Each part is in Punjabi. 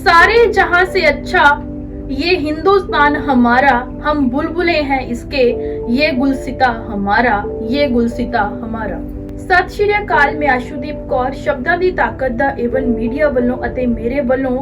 सारे जहां से अच्छा ये हिंदुस्तान हमारा हम बुलबुले हैं इसके ये गुलसिता हमारा ये गुलसिता हमारा ਸਤਿ ਸ਼੍ਰੀ ਅਕਾਲ ਮੈਂ ਆਸ਼ੂਦੀਪ ਕੌਰ ਸ਼ਬਦਾਂ ਦੀ ਤਾਕਤ ਦਾ ਏਵਨ ਮੀਡੀਆ ਵੱਲੋਂ ਅਤੇ ਮੇਰੇ ਵੱਲੋਂ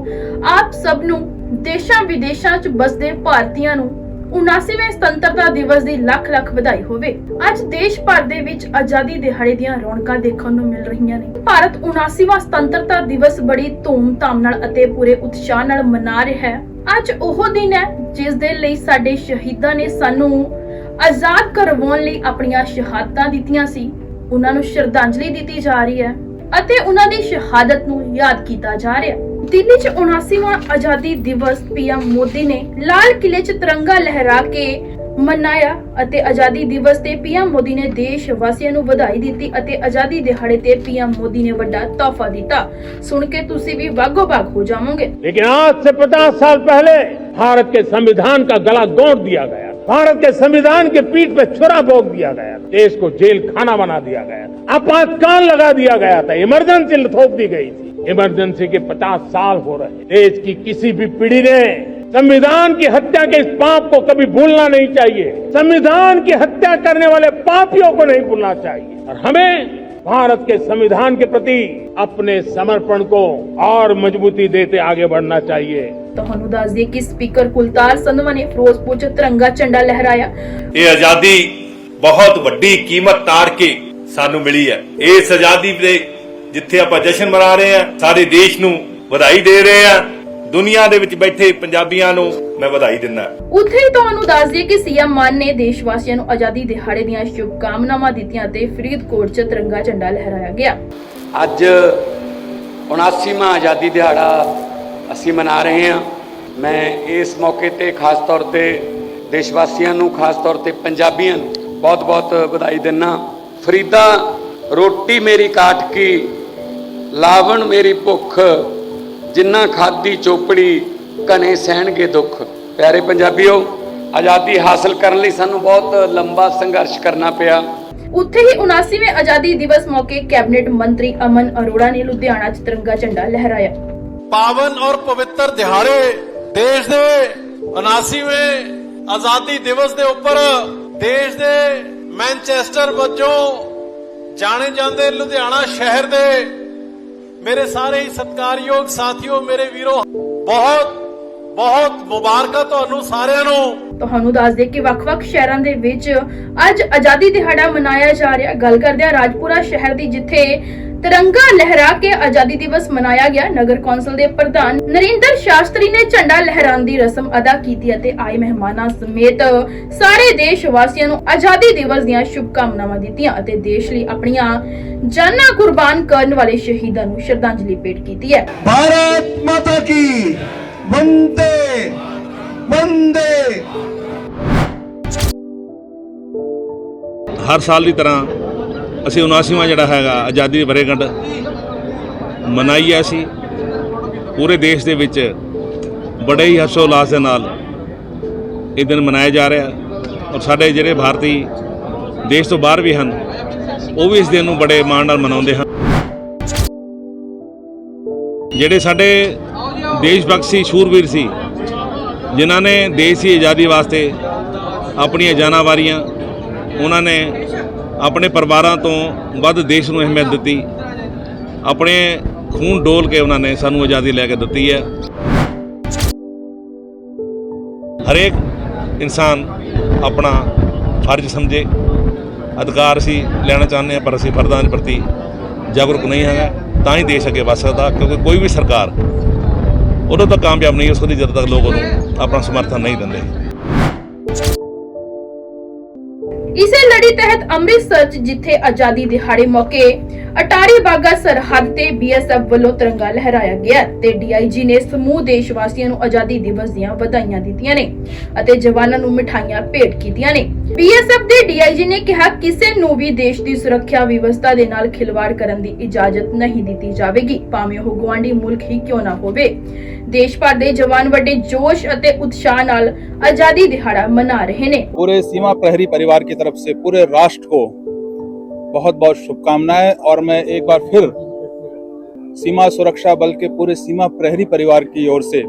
ਆਪ ਸਭ ਨੂੰ ਦੇਸ਼ਾਂ ਵਿਦੇਸ਼ਾਂ 'ਚ ਬਸਦੇ ਭਾਰਤੀਆਂ ਨੂੰ 79ਵੇਂ ਸੁਤੰਤਰਤਾ ਦਿਵਸ ਦੀ ਲੱਖ ਲੱਖ ਵਧਾਈ ਹੋਵੇ। ਅੱਜ ਦੇਸ਼ ਭਰ ਦੇ ਵਿੱਚ ਆਜ਼ਾਦੀ ਦਿਹਾੜੇ ਦੀਆਂ ਰੌਣਕਾਂ ਦੇਖਣ ਨੂੰ ਮਿਲ ਰਹੀਆਂ ਨੇ। ਭਾਰਤ 79ਵਾਂ ਸੁਤੰਤਰਤਾ ਦਿਵਸ ਬੜੀ ਧੂਮ-ਧਾਮ ਨਾਲ ਅਤੇ ਪੂਰੇ ਉਤਸ਼ਾਹ ਨਾਲ ਮਨਾ ਰਿਹਾ ਹੈ। ਅੱਜ ਉਹ ਦਿਨ ਹੈ ਜਿਸ ਦੇ ਲਈ ਸਾਡੇ ਸ਼ਹੀਦਾਂ ਨੇ ਸਾਨੂੰ ਆਜ਼ਾਦ ਕਰਵਾਉਣ ਲਈ ਆਪਣੀਆਂ ਸ਼ਹਾਦਤਾਂ ਦਿੱਤੀਆਂ ਸੀ। ਉਹਨਾਂ ਨੂੰ ਸ਼ਰਧਾਂਜਲੀ ਦਿੱਤੀ ਜਾ ਰਹੀ ਹੈ ਅਤੇ ਉਹਨਾਂ ਦੀ ਸ਼ਹਾਦਤ ਨੂੰ ਯਾਦ ਕੀਤਾ ਜਾ ਰਿਹਾ ਹੈ। ਦਿੱਲੀ 'ਚ 79ਵਾਂ ਆਜ਼ਾਦੀ ਦਿਵਸ ਪੀਐਮ ਮੋਦੀ ਨੇ ਲਾਲ ਕਿਲੇ 'ਚ ਤਿਰੰਗਾ ਲਹਿਰਾ ਕੇ ਮਨਾਇਆ ਅਤੇ ਆਜ਼ਾਦੀ ਦਿਵਸ ਤੇ ਪੀਐਮ ਮੋਦੀ ਨੇ ਦੇਸ਼ ਵਾਸੀਆਂ ਨੂੰ ਵਧਾਈ ਦਿੱਤੀ ਅਤੇ ਆਜ਼ਾਦੀ ਦਿਹਾੜੇ ਤੇ ਪੀਐਮ ਮੋਦੀ ਨੇ ਵੱਡਾ ਤੋਹਫਾ ਦਿੱਤਾ ਸੁਣ ਕੇ ਤੁਸੀਂ ਵੀ ਬਾਗੋ ਬਾਗ ਹੋ ਜਾਵੋਗੇ लेकिन आज से 50 साल पहले भारत के संविधान का गला गोड़ दिया गया भारत के संविधान के पीठ पे छुरा भोग दिया गया देश को जेल खाना बना दिया गया आपातकाल लगा दिया गया था इमरजेंसी थोप दी गई थी इमरजेंसी के 50 साल हो रहे देश की किसी भी पीढ़ी ने संविधान की हत्या के इस पाप को कभी भूलना नहीं चाहिए। संविधान की हत्या करने वाले पापियों को नहीं भूलना चाहिए। और हमें भारत के संविधान के प्रति अपने समर्पण को और मजबूती देते आगे बढ़ना चाहिए। तो हनुदास जी की स्पीकर कुलतार संधवा ने फिरोजपुर ऐसी तिरंगा झंडा लहराया। ये आज़ादी बहुत बड़ी कीमत तार के सानू मिली है। इस आज़ादी ਜਿੱਥੇ ਆਪਾਂ ਜਸ਼ਨ ਮਨਾ ਰਹੇ ਹਾਂ ਸਾਰੇ ਦੇਸ਼ ਨੂੰ ਵਧਾਈ ਦੇ ਰਹੇ ਹਾਂ ਦੁਨੀਆ ਦੇ ਵਿੱਚ ਬੈਠੇ ਪੰਜਾਬੀਆਂ ਨੂੰ ਮੈਂ ਵਧਾਈ ਦਿੰਦਾ ਉੱਥੇ ਹੀ ਤੁਹਾਨੂੰ ਦੱਸ ਦਈਏ ਕਿ ਸੀਐਮ ਮਾਨ ਨੇ ਦੇਸ਼ ਵਾਸੀਆਂ ਨੂੰ ਆਜ਼ਾਦੀ ਦਿਹਾੜੇ ਦੀਆਂ ਸ਼ੁਭਕਾਮਨਾਵਾਂ ਦਿੱਤੀਆਂ ਤੇ ਫਰੀਦਕੋਟ 'ਚ ਤਿਰੰਗਾ ਝੰਡਾ ਲਹਿਰਾਇਆ ਗਿਆ। ਅੱਜ 79ਵਾਂ ਆਜ਼ਾਦੀ ਦਿਹਾੜਾ ਅਸੀਂ ਮਨਾ ਰਹੇ ਹਾਂ। ਮੈਂ ਇਸ ਮੌਕੇ ਤੇ ਖਾਸ ਤੌਰ ਤੇ ਦੇਸ਼ ਵਾਸੀਆਂ ਨੂੰ ਖਾਸ ਤੌਰ ਤੇ ਪੰਜਾਬੀਆਂ ਨੂੰ ਬਹੁਤ-ਬਹੁਤ ਵਧਾਈ ਦਿੰਨਾ ਫਰੀਦਾ ਰੋਟੀ ਮੇਰੀ ਕਾਟ ਕੀ ਲਾਵਣ ਮੇਰੀ ਭੁੱਖ ਜਿੰਨਾ ਖਾਦੀ ਚੋਪੜੀ ਕਨੇ ਸਹਿਣਗੇ ਦੁੱਖ। ਪਿਆਰੇ ਪੰਜਾਬੀਓ ਆਜ਼ਾਦੀ ਹਾਸਲ ਕਰਨ ਲਈ ਸਾਨੂੰ ਬਹੁਤ ਲੰਬਾ ਸੰਘਰਸ਼ ਕਰਨਾ ਪਿਆ। ਉੱਥੇ ਹੀ 79ਵੇਂ ਆਜ਼ਾਦੀ ਦਿਵਸ ਮੌਕੇ ਕੈਬਨਿਟ ਮੰਤਰੀ ਅਮਨ ਅਰੋੜਾ ਨੇ ਲੁਧਿਆਣਾ 'ਚ ਤਿਰੰਗਾ ਝੰਡਾ ਲਹਿਰਾਇਆ। ਪਾਵਨ ਔਰ ਪਵਿੱਤਰ ਦਿਹਾੜੇ ਦੇਸ਼ ਦੇ 79ਵੇਂ ਆਜ਼ਾਦੀ ਦਿਵਸ ਦੇ ਉੱਪਰ ਦੇਸ਼ ਦੇ ਮੈਨਚੈਸਟਰ ਵਜੋਂ ਜਾਣੇ ਜਾਂਦੇ ਲੁਧਿਆਣਾ ਸ਼ਹਿਰ ਦੇ ਮੇਰੇ ਸਾਰੇ ਹੀ ਸਤਿਕਾਰਯੋਗ ਸਾਥੀਓ ਮੇਰੇ ਵੀਰੋ ਬਹੁਤ ਬਹੁਤ ਮੁਬਾਰਕਾਂ ਤੁਹਾਨੂੰ ਸਾਰਿਆਂ ਨੂੰ ਤੁਹਾਨੂੰ ਦੱਸ ਦੇ ਕਿ ਵੱਖ-ਵੱਖ ਸ਼ਹਿਰਾਂ ਦੇ ਵਿੱਚ ਅੱਜ ਆਜ਼ਾਦੀ ਦਿਹਾੜਾ ਮਨਾਇਆ ਜਾ ਰਿਹਾ। ਗੱਲ ਕਰਦੇ ਹਾਂ ਰਾਜਪੁਰਾ ਸ਼ਹਿਰ ਦੀ, ਜਿੱਥੇ ਤਿਰੰਗਾ ਲਹਿਰਾ ਕੇ ਆਜ਼ਾਦੀ ਦਿਵਸ ਮਨਾਇਆ ਗਿਆ। ਨਗਰ ਕੌਂਸਲ ਦੇ ਪ੍ਰਧਾਨ ਨਰਿੰਦਰ ਸ਼ਾਸਤਰੀ ਨੇ ਝੰਡਾ ਲਹਿਰਾਉਣ ਦੀ ਰਸਮ ਅਦਾ ਕੀਤੀ ਅਤੇ ਆਏ ਮਹਿਮਾਨਾਂ ਸਮੇਤ ਸਾਰੇ ਦੇਸ਼ ਵਾਸੀਆਂ ਨੂੰ ਆਜ਼ਾਦੀ ਦਿਵਸ ਦੀਆਂ ਸ਼ੁਭਕਾਮਨਾਵਾਂ ਦਿੱਤੀਆਂ ਅਤੇ ਦੇਸ਼ ਲਈ ਆਪਣੀਆਂ ਜਾਨਾਂ ਕੁਰਬਾਨ ਕਰਨ ਵਾਲੇ ਸ਼ਹੀਦਾਂ ਨੂੰ ਸ਼ਰਧਾਂਜਲੀ ਭੇਟ ਕੀਤੀ ਹੈ। ਭਾਰਤ ਮਾਤਾ ਕੀ ਵੰਦੇ ਵੰਦੇ। ਹਰ ਸਾਲ ਦੀ ਤਰ੍ਹਾਂ ਅਸੀਂ 79ਵਾਂ ਜਿਹੜਾ ਹੈਗਾ, ਆਜ਼ਾਦੀ ਵਰੇਗੰਢ ਮਨਾਈ ਸੀ ਪੂਰੇ ਦੇਸ਼ ਦੇ ਵਿੱਚ ਬੜੇ ਹੀ ਹਰਸ਼ੋ ਉਲਾਸ ਦੇ ਨਾਲ ਇਹ ਦਿਨ ਮਨਾਇਆ ਜਾ ਰਿਹਾ। ਔਰ ਸਾਡੇ ਜਿਹੜੇ ਭਾਰਤੀ ਦੇਸ਼ ਤੋਂ ਬਾਹਰ ਵੀ ਹਨ, ਉਹ ਵੀ ਇਸ ਦਿਨ ਨੂੰ ਬੜੇ ਮਾਣ ਨਾਲ ਮਨਾਉਂਦੇ ਹਨ। ਜਿਹੜੇ ਸਾਡੇ ਦੇਸ਼ ਭਗਤ ਸੀ, ਸ਼ੂਰਵੀਰ ਸੀ, ਜਿਨ੍ਹਾਂ ਨੇ ਦੇਸ਼ ਦੀ ਆਜ਼ਾਦੀ ਵਾਸਤੇ ਆਪਣੀਆਂ ਜਾਨਾਂ ਵਾਰੀਆਂ, ਉਹਨਾਂ ਨੇ ਆਪਣੇ ਪਰਿਵਾਰਾਂ ਤੋਂ ਵੱਧ ਦੇਸ਼ ਨੂੰ ਅਹਿਮੀਅਤ ਦਿੱਤੀ। ਆਪਣੇ ਖੂਨ ਡੋਲ ਕੇ ਉਹਨਾਂ ਨੇ ਸਾਨੂੰ ਆਜ਼ਾਦੀ ਲੈ ਕੇ ਦਿੱਤੀ ਹੈ। ਹਰੇਕ ਇਨਸਾਨ ਆਪਣਾ ਫਰਜ਼ ਸਮਝੇ। ਅਧਿਕਾਰ ਅਸੀਂ ਲੈਣਾ ਚਾਹੁੰਦੇ ਹਾਂ, ਪਰ ਅਸੀਂ ਫਰਦਾਂ ਦੇ ਪ੍ਰਤੀ ਜਾਗਰੂਕ ਨਹੀਂ ਹੈਗਾ। ਤਾਂ ਹੀ ਦੇਸ਼ ਅੱਗੇ ਵੱਧ ਸਕਦਾ, ਕਿਉਂਕਿ ਕੋਈ ਵੀ ਸਰਕਾਰ ਉਦੋਂ ਤੱਕ ਕਾਮਯਾਬ ਨਹੀਂ ਹੋ ਸਕਦੀ ਜਦੋਂ ਤੱਕ ਲੋਕ ਉਹਨੂੰ ਆਪਣਾ ਸਮਰਥਨ ਨਹੀਂ ਦਿੰਦੇ। ਇਸੇ ਤਹਿਤ ਅੰਮ੍ਰਿਤਸਰ 'ਚ ਜਿੱਥੇ ਆਜ਼ਾਦੀ ਦਿਹਾੜੇ ਮੌਕੇ ਅਟਾਰੀ ਬਾਗਾ ਸਰਹੱਦ ਤੇ ਬੀਐਸਐਫ ਵੱਲੋਂ ਤਿਰੰਗਾ ਲਹਿਰਾਇਆ ਗਿਆ ਤੇ ਡੀਆਈਜੀ ਨੇ ਸਮੂਹ ਦੇਸ਼ ਵਾਸੀਆਂ ਨੂੰ ਆਜ਼ਾਦੀ ਦਿਵਸ ਦੀਆਂ ਵਧਾਈਆਂ ਦਿੱਤੀਆਂ ਨੇ ਅਤੇ ਜਵਾਨਾਂ ਨੂੰ ਮਿਠਾਈਆਂ ਭੇਟ ਕੀਤੀਆਂ ਨੇ। ਬੀਐਸਐਫ ਦੇ ਡੀਆਈਜੀ ਨੇ ਕਿਹਾ ਕਿਸੇ ਨੂੰ ਵੀ ਦੇਸ਼ ਦੀ ਸੁਰੱਖਿਆ ਵਿਵਸਥਾ ਦੇ ਨਾਲ ਖਿਲਵਾੜ ਕਰਨ ਦੀ ਇਜਾਜ਼ਤ ਨਹੀਂ ਦਿੱਤੀ ਜਾਵੇਗੀ ਭਾਵੇਂ ਉਹ ਗੁਆਂਢੀ ਮੁਲਕ ਹੀ ਕਿਉਂ ਨਾ ਹੋਵੇ ਦੇਸ਼ ਭਰ ਦੇ ਜਵਾਨ ਵੱਡੇ ਜੋਸ਼ ਅਤੇ ਉਤਸ਼ਾਹ ਨਾਲ ਆਜ਼ਾਦੀ ਦਿਹਾੜਾ ਮਨਾ ਰਹੇ ਨੇ पूरे सीमा प्रहरी परिवार की तरफ से पूरे राष्ट्र को बहुत बहुत शुभकामनाएं और मैं एक बार फिर सीमा सुरक्षा बल के पूरे सीमा प्रहरी परिवार की ओर से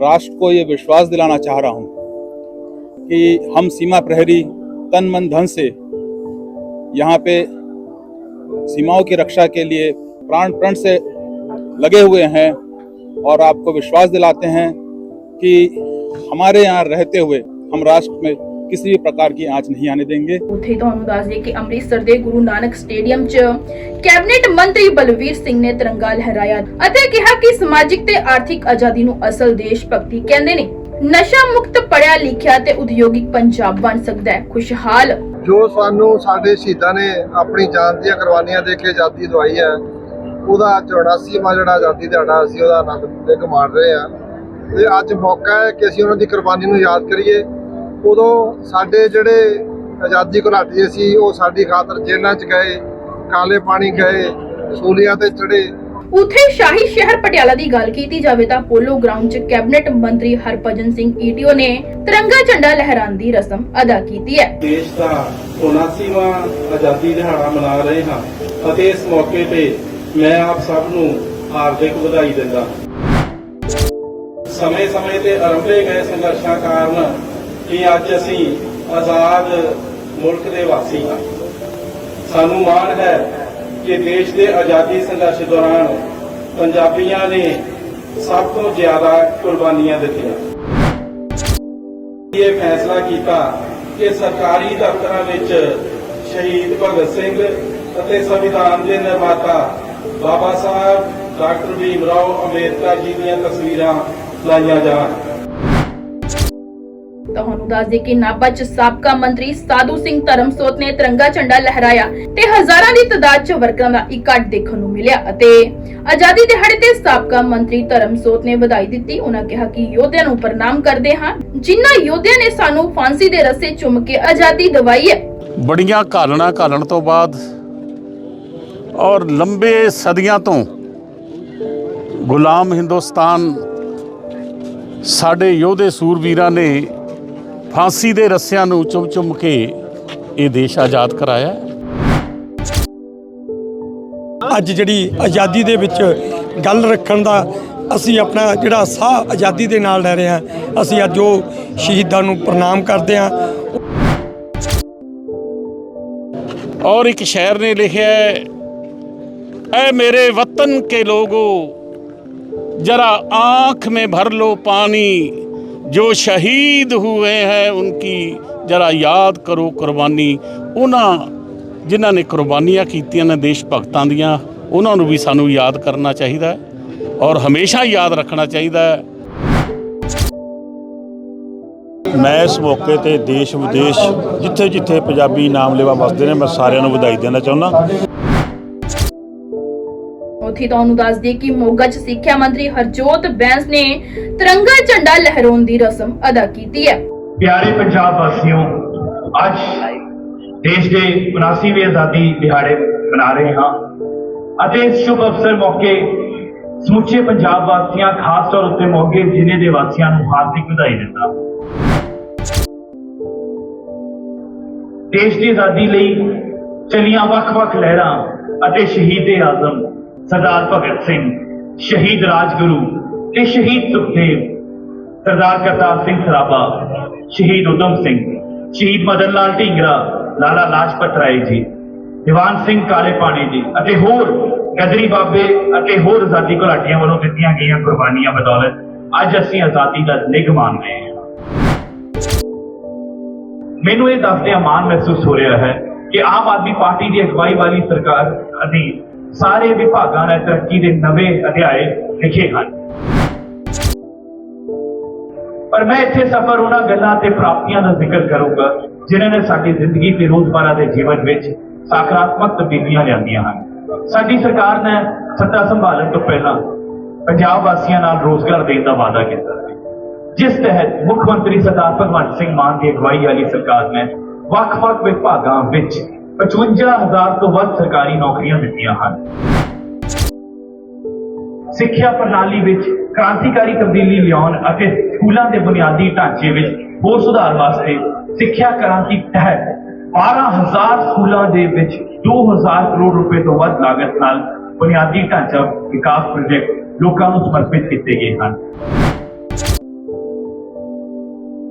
राष्ट्र को ये विश्वास दिलाना चाह रहा हूँ कि हम सीमा प्रहरी तन मन धन से यहाँ पे सीमाओं की रक्षा के लिए प्राण प्रण से लगे हुए हैं और आपको विश्वास दिलाते हैं कि हमारे यहाँ रहते हुए हम राष्ट्र में किसी भी प्रकार की आंच नहीं आने देंगे ਉੱਥੇ ਤੁਹਾਨੂੰ ਦੱਸ ਦਈਏ ਕਿ ਅੰਮ੍ਰਿਤਸਰ ਦੇ ਗੁਰੂ ਨਾਨਕ ਸਟੇਡੀਅਮ 'ਚ ਕੈਬਨਿਟ ਮੰਤਰੀ ਬਲਵੀਰ ਸਿੰਘ ਨੇ ਤਿਰੰਗਾ ਲਹਿਰਾਇਆ ਅਤੇ ਕਿਹਾ ਕਿ ਸਮਾਜਿਕ ਤੇ ਆਰਥਿਕ ਆਜ਼ਾਦੀ ਨੂੰ ਅਸਲ ਦੇਸ਼ ਭਗਤੀ ਕਹਿੰਦੇ ਨੇ ਨਸ਼ਾ ਮੁਕਤ ਪੜਿਆ ਲਿਖਿਆ ਤੇ ਉਦਯੋਗਿਕ ਪੰਜਾਬ ਬਣ ਸਕਦਾ ਹੈ। ਖੁਸ਼ਹਾਲ। ਜੋ ਸਾਨੂੰ ਸਾਡੇ ਸ਼ਹੀਦਾਂ ਨੇ ਆਪਣੀ ਜਾਨ ਦੀਆਂ ਕੁਰਬਾਨੀਆਂ ਦੇ ਕੇ ਆਜ਼ਾਦੀ ਦਵਾਈ ਹੈ, ਉਹਦਾ 84ਵਾਂ ਜਿਹੜਾ ਆਜ਼ਾਦੀ ਦਿਹਾੜਾ ਅਸੀਂ ਉਹਦਾ ਆਨੰਦ ਪੂਰਵਕ ਮਾਣ ਰਹੇ ਹਾਂ। ਤੇ ਅੱਜ ਮੌਕਾ ਹੈ ਕਿ ਅਸੀਂ ਉਹਨਾਂ ਦੀ ਕੁਰਬਾਨੀ ਨੂੰ ਯਾਦ ਕਰੀਏ। ਉਦੋਂ ਸਾਡੇ ਜਿਹੜੇ ਆਜ਼ਾਦੀ ਘੁਲਾਟੀ ਸੀ, ਉਹ ਸਾਡੀ ਖਾਤਰ ਜੇਲ੍ਹਾਂ 'ਚ ਗਏ, ਕਾਲੇ ਪਾਣੀ ਗਏ, ਸੂਲੀਆਂ ਤੇ ਚੜੇ ਉਥੇ ਸ਼ਾਹੀ ਸ਼ਹਿਰ ਪਟਿਆਲਾ ਦੀ ਗੱਲ ਕੀਤੀ ਜਾਵੇ ਤਾਂ ਪੋਲੋ ਗਰਾਊਂਡ 'ਚ ਕੈਬਨਿਟ ਮੰਤਰੀ ਹਰਭਜਨ ਸਿੰਘ ਈਟੀਓ ਨੇ ਤਿਰੰਗਾ ਝੰਡਾ ਲਹਿਰਾਉਣ ਦੀ ਰਸਮ ਅਦਾ ਕੀਤੀ ਹੈ। ਦੇਸ਼ ਦਾ 79ਵਾਂ ਆਜ਼ਾਦੀ ਦਿਹਾੜਾ ਮਨਾ ਰਹੇ ਹਾਂ ਅਤੇ ਇਸ ਮੌਕੇ ਤੇ ਮੈਂ ਆਪ ਸਭ ਨੂੰ ਹਾਰਦਿਕ ਵਧਾਈ ਦਿੰਦਾ ਸਮੇਂ-ਸਮੇਂ ਤੇ ਆਰੰਭੇ ਗਏ ਸੰਘਰਸ਼ਾਂ ਕਾਰਨ ਕਿ ਅੱਜ ਅਸੀਂ ਆਜ਼ਾਦ ਮੁਲਕ ਦੇ ਵਾਸੀ ਹਾਂ। ਸਾਨੂੰ ਮਾਣ ਹੈ ਕਿ ਦੇਸ਼ ਦੇ ਆਜ਼ਾਦੀ ਸੰਘਰਸ਼ ਦੌਰਾਨ ਪੰਜਾਬੀਆਂ ਨੇ ਸਭ ਤੋਂ ਜ਼ਿਆਦਾ ਕੁਰਬਾਨੀਆਂ ਦਿੱਤੀਆਂ। ਇਹ ਫੈਸਲਾ ਕੀਤਾ ਕਿ ਸਰਕਾਰੀ ਦਫ਼ਤਰਾਂ ਵਿੱਚ ਸ਼ਹੀਦ ਭਗਤ ਸਿੰਘ ਅਤੇ ਸੰਵਿਧਾਨ ਦੇ ਨਿਰਮਾਤਾ ਬਾਬਾ ਸਾਹਿਬ, ਡਾਕਟਰ ਭੀਮ ਰਾਓ ਅੰਬੇਦਕਰ ਜੀ ਦੀਆਂ ਤਸਵੀਰਾਂ ਲਾਈਆਂ ਜਾਣ। ਤੁਹਾਨੂੰ ਦੱਸ ਦੇ ਕਿ ਨਾਭਾ 'ਚ ਸਾਬਕਾ ਮੰਤਰੀ ਸਾਧੂ ਸਿੰਘ ਧਰਮਸੋਤ ਨੇ ਤਿਰੰਗਾ ਝੰਡਾ ਲਹਿਰਾਇਆ ਤੇ ਹਜ਼ਾਰਾਂ ਦੀ ਤਾਦਾਦ 'ਚ ਵਰਕਰਾਂ ਦਾ ਇਕੱਠ ਦੇਖਣ ਨੂੰ ਮਿਲਿਆ ਅਤੇ ਆਜ਼ਾਦੀ ਦਿਹਾੜੇ ਤੇ ਸਾਬਕਾ ਮੰਤਰੀ ਧਰਮਸੋਤ ਨੇ ਵਧਾਈ ਦਿੱਤੀ। ਉਹਨਾਂ ਕਿਹਾ ਕਿ ਯੋਧਿਆਂ ਨੂੰ ਪ੍ਰਣਾਮ ਕਰਦੇ ਹਾਂ। ਜਿਨ੍ਹਾਂ ਯੋਧਿਆਂ ਨੇ ਸਾਨੂੰ ਫਾਂਸੀ ਦੇ ਰੱਸੇ ਚੁੰਮ ਕੇ ਆਜ਼ਾਦੀ ਦਿਵਾਈ ਹੈ। ਬੜੀਆਂ ਘਾਲਣਾ ਘਾਲਣ ਤੋਂ ਬਾਅਦ ਔਰ ਲੰਬੇ ਸਦੀਆਂ ਤੋਂ ਗੁਲਾਮ ਹਿੰਦੁਸਤਾਨ ਸਾਡੇ ਯੋਧੇ ਸੂਰਵੀਰਾਂ ਨੇ ਫਾਂਸੀ ਦੇ ਰੱਸਿਆਂ ਨੂੰ ਚੁੰਮ-ਚੁੰਮ ਕੇ ਇਹ ਦੇਸ਼ ਆਜ਼ਾਦ ਕਰਾਇਆ ਅੱਜ ਜਿਹੜੀ ਆਜ਼ਾਦੀ ਦੇ ਵਿੱਚ ਗੱਲ ਰੱਖਣ ਦਾ ਅਸੀਂ ਆਪਣਾ ਜਿਹੜਾ ਸਾਹ ਆਜ਼ਾਦੀ ਦੇ ਨਾਲ ਲੈ ਰਹੇ ਹਾਂ ਅਸੀਂ ਅੱਜ ਉਹ ਸ਼ਹੀਦਾਂ ਨੂੰ ਪ੍ਰਣਾਮ ਕਰਦੇ ਹਾਂ। ਔਰ ਇੱਕ ਸ਼ਾਇਰ ਨੇ ਲਿਖਿਆ ਐ ਮੇਰੇ ਵਤਨ ਕੇ ਲੋਗੋ ਜਰਾ ਆਂਖ ਮੇ ਭਰ ਲੋ ਪਾਣੀ ਜੋ ਸ਼ਹੀਦ ਹੋਏ ਹੈ, ਉਨਕੀ ਜਰਾ ਯਾਦ ਕਰੋ ਕੁਰਬਾਨੀ। ਉਹਨਾਂ ਜਿਨ੍ਹਾਂ ਨੇ ਕੁਰਬਾਨੀਆਂ ਕੀਤੀਆਂ ਨੇ ਦੇਸ਼ ਭਗਤਾਂ ਦੀਆਂ ਉਹਨਾਂ ਨੂੰ ਵੀ ਸਾਨੂੰ ਯਾਦ ਕਰਨਾ ਚਾਹੀਦਾ ਹੈ ਔਰ ਹਮੇਸ਼ਾ ਯਾਦ ਰੱਖਣਾ ਚਾਹੀਦਾ ਮੈਂ ਇਸ ਮੌਕੇ ਤੇ ਦੇਸ਼ ਵਿਦੇਸ਼ ਜਿੱਥੇ ਜਿੱਥੇ ਪੰਜਾਬੀ ਨਾਮ ਲੇਵਾ ਵਸਦੇ ਨੇ, ਮੈਂ ਸਾਰਿਆਂ ਨੂੰ ਵਧਾਈ ਦੇਣਾ ਚਾਹੁੰਦਾ। ਉੱਥੇ ਤੁਹਾਨੂੰ ਦੱਸ ਦਈਏ ਕਿ ਮੋਗਾ 'ਚ ਸਿੱਖਿਆ ਮੰਤਰੀ ਹਰਜੋਤ ਬੈਂਸ ਨੇ ਤਿਰੰਗਾ ਝੰਡਾ ਲਹਿਰਾਉਣ ਦੀ ਰਸਮ ਅਦਾ ਕੀਤੀ ਹੈ। ਪਿਆਰੇ ਪੰਜਾਬ ਵਾਸੀਓ, ਅੱਜ ਦੇਸ਼ ਦੇ 79ਵੇਂ ਆਜ਼ਾਦੀ ਦਿਹਾੜੇ ਮਨਾ ਰਹੇ ਹਾਂ ਅਤੇ ਇਸ ਸ਼ੁਭ ਅਵਸਰ ਮੌਕੇ ਸਮੁੱਚੇ ਪੰਜਾਬ ਵਾਸੀਆਂ, ਖਾਸ ਤੌਰ ਉੱਤੇ ਮੋਗੇ ਜ਼ਿਲ੍ਹੇ ਦੇ ਵਾਸੀਆਂ ਨੂੰ ਹਾਰਦਿਕ ਵਧਾਈ ਦਿੰਦਾ ਦੇਸ਼ ਦੀ ਆਜ਼ਾਦੀ ਲਈ ਚਲੀਆਂ ਵੱਖ-ਵੱਖ ਲਹਿਰਾਂ ਅਤੇ ਸ਼ਹੀਦੇ ਆਜ਼ਮ ਸਰਦਾਰ ਭਗਤ ਸਿੰਘ, ਸ਼ਹੀਦ ਰਾਜਗੁਰੂ ਤੇ ਸ਼ਹੀਦ ਸੁਖਦੇਵ, ਸਰਦਾਰ ਕਰਤਾਰ ਸਿੰਘ ਸਰਾਭਾ, ਸ਼ਹੀਦ ਉਦਮ ਸਿੰਘ, ਸ਼ਹੀਦ ਮਦਨ ਲਾਲ ਢੀਂਗਰਾ, ਲਾਲਾ ਲਾਜਪਤ ਰਾਏ ਜੀ, ਦੀਵਾਨ ਸਿੰਘ ਕਾਲੇ ਪਾਣੀ ਜੀ ਅਤੇ ਹੋਰ ਗਦਰੀ ਬਾਬੇ ਅਤੇ ਹੋਰ ਆਜ਼ਾਦੀ ਘੁਲਾਟੀਆਂ ਵੱਲੋਂ ਦਿੱਤੀਆਂ ਗਈਆਂ ਕੁਰਬਾਨੀਆਂ ਬਦੌਲਤ ਅੱਜ ਅਸੀਂ ਆਜ਼ਾਦੀ ਦਾ ਨਿੱਘ ਮਾਣ ਰਹੇ ਹਾਂ। ਮੈਨੂੰ ਇਹ ਦੱਸਦਿਆਂ ਮਾਣ ਮਹਿਸੂਸ ਹੋ ਰਿਹਾ ਹੈ ਕਿ ਆਮ ਆਦਮੀ ਪਾਰਟੀ ਦੀ ਅਗਵਾਈ ਵਾਲੀ ਸਰਕਾਰ ਅਧੀਨ ਸਾਰੇ ਵਿਭਾਗਾਂ ਨੇ ਤਰੱਕੀ ਦੇ ਨਵੇਂ ਅਧਿਆਏ ਲਿਖੇ ਹਨ। ਪਰ ਮੈਂ ਇੱਥੇ ਸਫਰ ਉਹਨਾਂ ਗੱਲਾਂ ਤੇ ਪ੍ਰਾਪਤੀਆਂ ਦਾ ਜ਼ਿਕਰ ਕਰੂੰਗਾ, ਜਿਨ੍ਹਾਂ ਨੇ ਸਾਡੀ ਜ਼ਿੰਦਗੀ ਤੇ ਰੋਜ਼ਮਰਰਾ ਦੇ ਜੀਵਨ ਵਿੱਚ ਸਕਾਰਾਤਮਕ ਤਬਦੀਲੀਆਂ ਲਿਆਂਦੀਆਂ ਹਨ। ਸਾਡੀ ਸਰਕਾਰ ਨੇ ਸੱਤਾ ਸੰਭਾਲਣ ਤੋਂ ਪਹਿਲਾਂ ਪੰਜਾਬ ਵਾਸੀਆਂ ਨਾਲ ਰੋਜ਼ਗਾਰ ਦੇਣ ਦਾ ਵਾਅਦਾ ਕੀਤਾ ਜਿਸ ਤਹਿਤ ਮੁੱਖ ਮੰਤਰੀ ਸਰਦਾਰ ਭਗਵੰਤ ਸਿੰਘ ਮਾਨ ਦੀ ਅਗਵਾਈ ਵਾਲੀ ਸਰਕਾਰ ਨੇ ਵੱਖ-ਵੱਖ ਵਿਭਾਗਾਂ ਵਿੱਚ 55000 ਤੋਂ ਵੱਧ ਸਰਕਾਰੀ ਨੌਕਰੀਆਂ ਦਿੱਤੀਆਂ ਹਨ। ਸਿੱਖਿਆ ਪ੍ਰਣਾਲੀ ਵਿੱਚ ਕ੍ਰਾਂਤੀਕਾਰੀ ਤਬਦੀਲੀ ਲਿਆਉਣ ਅਤੇ ਸਕੂਲਾਂ ਦੇ ਬੁਨਿਆਦੀ ਢਾਂਚੇ ਵਿੱਚ ਹੋਰ ਸੁਧਾਰ ਵਾਸਤੇ ਸਿੱਖਿਆ ਕ੍ਰਾਂਤੀ ਤਹਿਤ 12000 ਸਕੂਲਾਂ ਦੇ ਵਿੱਚ 2000 ਕਰੋੜ ਰੁਪਏ ਤੋਂ ਵੱਧ ਲਾਗਤ ਨਾਲ ਬੁਨਿਆਦੀ ਢਾਂਚਾ ਵਿਕਾਸ ਪ੍ਰੋਜੈਕਟ ਲੋਕਾਂ ਨੂੰ ਸਮਰਪਿਤ ਕੀਤੇ ਗਏ ਹਨ।